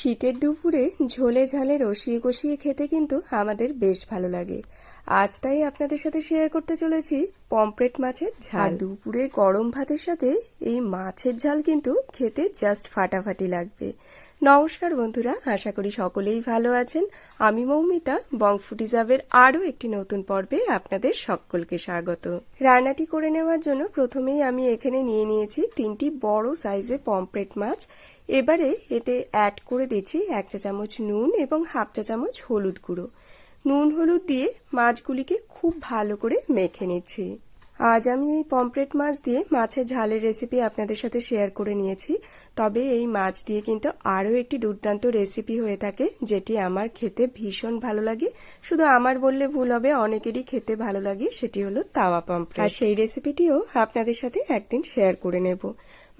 শীতের দুপুরে ঝোলে ঝালে রসিয়ে কষিয়ে খেতে কিন্তু আমাদের বেশ ভালো লাগে। আজ তাই আপনাদের সাথে শেয়ার করতে চলেছি পমপ্লেট মাছের ঝাল। দুপুরে গরম ভাতের সাথে এই মাছের ঝাল কিন্তু খেতে জাস্ট ফাটাফাটি লাগবে। নমস্কার বন্ধুরা, আশা করি সকলেই ভালো আছেন। আমি মৌমিতা বংফুটিজাবের আরও একটি নতুন পর্বে আপনাদের সকলকে স্বাগত। রান্নাটি করে নেওয়ার জন্য প্রথমেই আমি এখানে নিয়ে নিয়েছি তিনটি বড় সাইজে পমপ্লেট মাছ। এবারে এতে অ্যাড করে দিচ্ছি এক চা চামচ নুন এবং হাফ চা চামচ হলুদ গুঁড়ো। নুন হলুদ দিয়ে মাছগুলিকে খুব ভালো করে মেখে নিচ্ছি। আজ আমি এই পমপ্লেট মাছ দিয়ে মাছের ঝালের রেসিপি আপনাদের সাথে শেয়ার করে নিয়েছি। তবে এই মাছ দিয়ে কিন্তু আরও একটি দুর্দান্ত রেসিপি হয়ে থাকে, যেটি আমার খেতে ভীষণ ভালো লাগে। শুধু আমার বললে ভুল হবে, অনেকেরই খেতে ভালো লাগে, সেটি হলো তাওয়া পমপ্লেট আর সেই রেসিপিটিও আপনাদের সাথে একদিন শেয়ার করে নেব।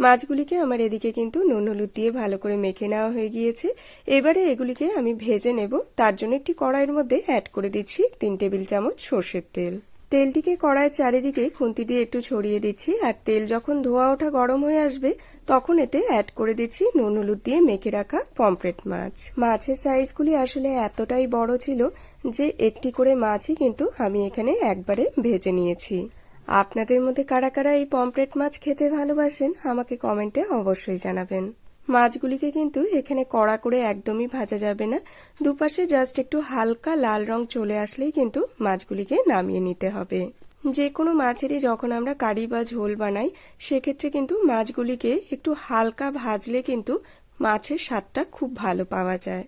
মাছগুলিকে আমার এদিকে কিন্তু নুন, হলুদ দিয়ে ভালো করে মেখে নেওয়া হয়ে গিয়েছে। এবারে এগুলিকে আমি ভেজে নেব। তার জন্য একটি কড়াইয়ের মধ্যে অ্যাড করে দিচ্ছি তিন টেবিল চামচ সর্ষের তেল। তেলটিকে কড়াইয়ের চারিদিকে খুন্তি দিয়ে একটু ছড়িয়ে দিচ্ছি আর তেল যখন ধোয়া ওঠা গরম হয়ে আসবে, তখন এতে অ্যাড করে দিচ্ছি নুন, হলুদ দিয়ে মেখে রাখা পমপ্লেট মাছ। মাছের সাইজগুলি আসলে এতটাই বড় ছিল যে একটি করে মাছই কিন্তু আমি এখানে একবারে ভেজে নিয়েছি। আপনাদের মধ্যে কারা কারা এই পমপ্লেট মাছ খেতে ভালোবাসেন, আমাকে কমেন্টে অবশ্যই জানাবেন। মাছগুলিকে কিন্তু এখানে কড়া করে একদমই ভাজা যাবে না। দুপাশে জাস্ট একটু হালকা লাল রং চলে আসলেই কিন্তু মাছগুলিকে নামিয়ে নিতে হবে। যে কোনো মাছেরই যখন আমরা কারি বা ঝোল বানাই, সেক্ষেত্রে কিন্তু মাছগুলিকে একটু হালকা ভাজলে কিন্তু মাছের স্বাদটা খুব ভালো পাওয়া যায়।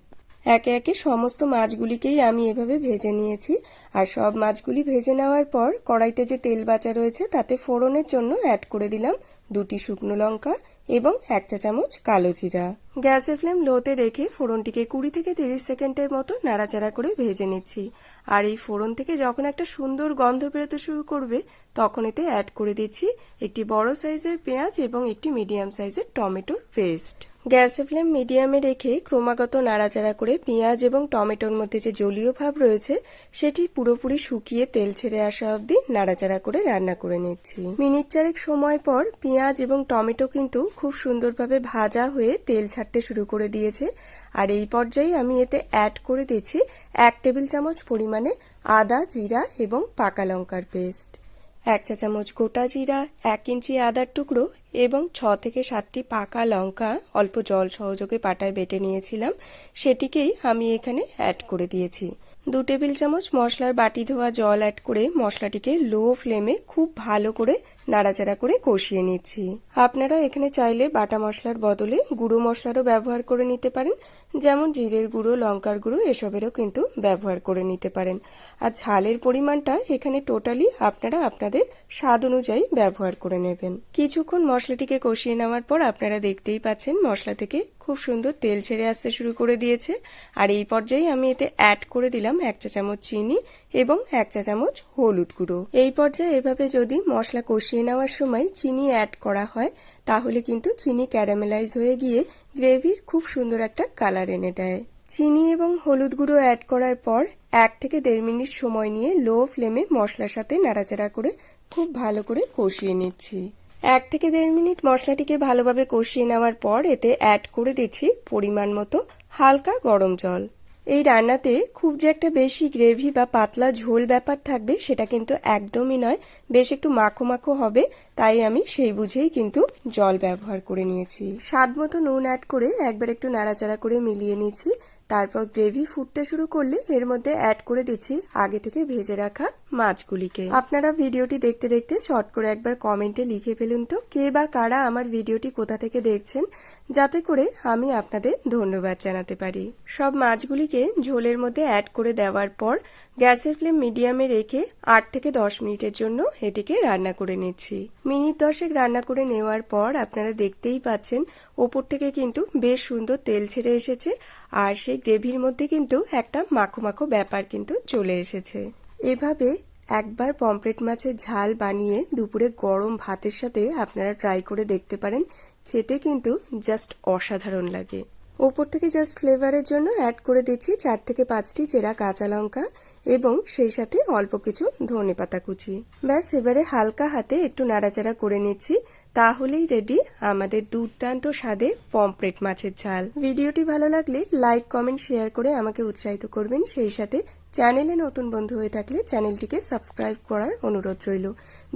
একে একে সমস্ত মাছগুলিকেই আমি এভাবে ভেজে নিয়েছি। আর সব মাছগুলি ভেজে নেওয়ার পর কড়াইতে যে তেল বাচা রয়েছে তাতে ফোড়নের জন্য অ্যাড করে দিলাম দুটি শুকনো লঙ্কা এবং এক চা চামচ কালো জিরা। গ্যাসের ফ্লেম লোতে রেখে ফোড়নটিকে কুড়ি থেকে তিরিশ সেকেন্ডের মতো নাড়াচাড়া করে ভেজে নিচ্ছি। আর এই ফোড়ন থেকে যখন একটা সুন্দর গন্ধ বেরোতে শুরু করবে, তখন এতে অ্যাড করে দিচ্ছি একটি বড় সাইজের পেঁয়াজ এবং একটি মিডিয়াম সাইজের টমেটোর পেস্ট গ্যাসের ফ্লেম মিডিয়ামে রেখে ক্রমাগত নাড়াচাড়া করে পেঁয়াজ এবং টমেটোর মধ্যে যে জলীয় ভাব রয়েছে, সেটি পুরোপুরি শুকিয়ে তেল ছেড়ে আসা অবধি নাড়াচাড়া করে রান্না করে নিচ্ছি। মিনিট চারেক সময় পর পেঁয়াজ এবং টমেটো কিন্তু খুব সুন্দরভাবে ভাজা হয়ে তেল ছাড়তে শুরু করে দিয়েছে। আর এই পর্যায়ে আমি এতে অ্যাড করে দিচ্ছি এক টেবিল চামচ পরিমাণে আদা জিরা এবং পাকা লঙ্কার পেস্ট। এক চা চামচ গোটা জিরা, এক ইঞ্চি আদার টুকরো এবং ছ থেকে সাতটি পাকা লঙ্কা অল্প জল সহযোগে পাটায় বেটে নিয়েছিলাম। সেটিকেই আমি এখানে অ্যাড করে দিয়েছি। দু টেবিল চামচ মশলার বাটি ধোয়া জল অ্যাড করে মশলাটিকে লো ফ্লেমে খুব ভালো করে নাড়াচাড়া করে কষিয়ে নিচ্ছি। আপনারা এখানে চাইলে বাটা মশলার বদলে গুঁড়ো মশলারও ব্যবহার করে নিতে পারেন, যেমন জিরের গুঁড়ো, লঙ্কার গুঁড়ো, এসবেরও কিন্তু ব্যবহার করে নিতে পারেন। আর ঝালের পরিমাণটা এখানে টোটালি আপনারা আপনাদের স্বাদ অনুযায়ী ব্যবহার করে নেবেন। কিছুক্ষণ মশলাটিকে কষিয়ে নেওয়ার পর আপনারা দেখতেই পাচ্ছেন মশলা থেকে খুব সুন্দর তেল ছেড়ে আসতে শুরু করে দিয়েছে। আর এই পর্যায়ে আমি এতে অ্যাড করে দিলাম এক চা চামচ চিনি এবং এক চা চামচ হলুদ গুঁড়ো। এই পর্যায়ে এভাবে যদি মশলা কষিয়ে নেওয়ার সময় চিনি অ্যাড করা হয়, তাহলে কিন্তু চিনি ক্যারামেলাইজ হয়ে গিয়ে গ্রেভির খুব সুন্দর একটা কালার এনে দেয়। চিনি এবং হলুদ গুঁড়ো অ্যাড করার পর এক থেকে দেড় মিনিট সময় নিয়ে লো ফ্লেমে মশলার সাথে নাড়াচাড়া করে খুব ভালো করে কষিয়ে নিচ্ছি। এক থেকে দেড় মিনিট মশলাটিকে ভালোভাবে কষিয়ে নেওয়ার পর এতে অ্যাড করে দিচ্ছি পরিমাণ মতো হালকা গরম জল। এই রান্নাতে খুব যে একটা বেশি গ্রেভি বা পাতলা ঝোল ব্যাপার থাকবে সেটা কিন্তু একদমই নয়। বেশ একটু মাখো মাখো হবে, তাই আমি সেই বুঝেই কিন্তু জল ব্যবহার করে নিয়েছি। স্বাদ মতো নুন অ্যাড করে একবার একটু নাড়াচাড়া করে মিলিয়ে নিয়েছি। তারপর গ্রেভি ফুটতে শুরু করলে এর মধ্যে অ্যাড করে দিচ্ছি আগে থেকে ভেজে রাখা মাছগুলিকে। আপনারা ভিডিওটি দেখতে দেখতে শর্ট করে একবার কমেন্টে লিখে ফেলুন তো, কে বা কারা আমার ভিডিওটি কোথা থেকে দেখছেন, যাতে করে আমি আপনাদের ধন্যবাদ জানাতে পারি। সব মাছগুলিকে ঝোলের মধ্যে অ্যাড করে দেওয়ার পর গ্যাসের ফ্লেম মিডিয়ামে রেখে আট থেকে দশ মিনিটের জন্য এটিকে রান্না করে নিচ্ছি। মিনিট দশেক রান্না করে নেওয়ার পর আপনারা দেখতেই পাচ্ছেন, ওপর থেকে কিন্তু বেশ সুন্দর তেল ছেড়ে এসেছে। আর সেই গ্রেভির মধ্যে কিন্তু একটা মাখো মাখো ব্যাপার কিন্তু চলে এসেছে। এভাবে একবার পমফ্রেট মাছের ঝাল বানিয়ে দুপুরে গরম ভাতের সাথে আপনারা ট্রাই করে দেখতে পারেন। খেতে কিন্তু জাস্ট অসাধারণ লাগে। ওপর থেকে জাস্ট ফ্লেভারের জন্য অ্যাড করে দিচ্ছি চার থেকে পাঁচটি চেরা কাঁচা লঙ্কা এবং সেই সাথে অল্প কিছু ধনে পাতা কুচি। ব্যাস, এবারে হালকা হাতে একটু নাড়াচাড়া করে নিচ্ছি, তাহলেই রেডি আমাদের দুর্দান্ত স্বাদে পমপ্লেট মাছের ঝাল। ভিডিওটি ভালো লাগলে লাইক কমেন্ট শেয়ার করে আমাকে উৎসাহিত করবেন, সেই সাথে চ্যানেলে নতুন বন্ধু হয়ে থাকলে চ্যানেলটিকে সাবস্ক্রাইব করার অনুরোধ রইল।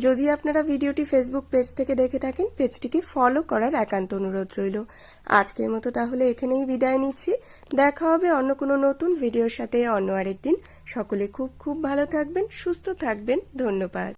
যদি আপনারা ভিডিওটি ফেসবুক পেজ থেকে দেখে থাকেন পেজটিকে ফলো করার একান্ত অনুরোধ রইল। আজকের মতো তাহলে এখানেই বিদায় নিচ্ছি। দেখা হবে অন্য কোনো নতুন ভিডিওর সাথে অন্য আরেক দিন সকলে খুব খুব ভালো থাকবেন, সুস্থ থাকবেন। ধন্যবাদ।